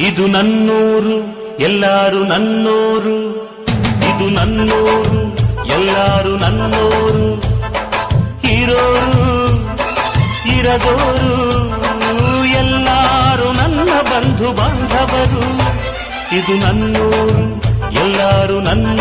ಇದು ನನ್ನೂರು ಎಲ್ಲಾರು ನನ್ನೂರು. ಇದು ನನ್ನೂರು ಎಲ್ಲಾರು ನನ್ನೋರು. ಇರೋರು ಇರದೋರು. ಬಂಧು ಬಾಂಧವರು ಇದು ನನ್ನೂರು ಎಲ್ಲರೂ ನನ್ನೋರು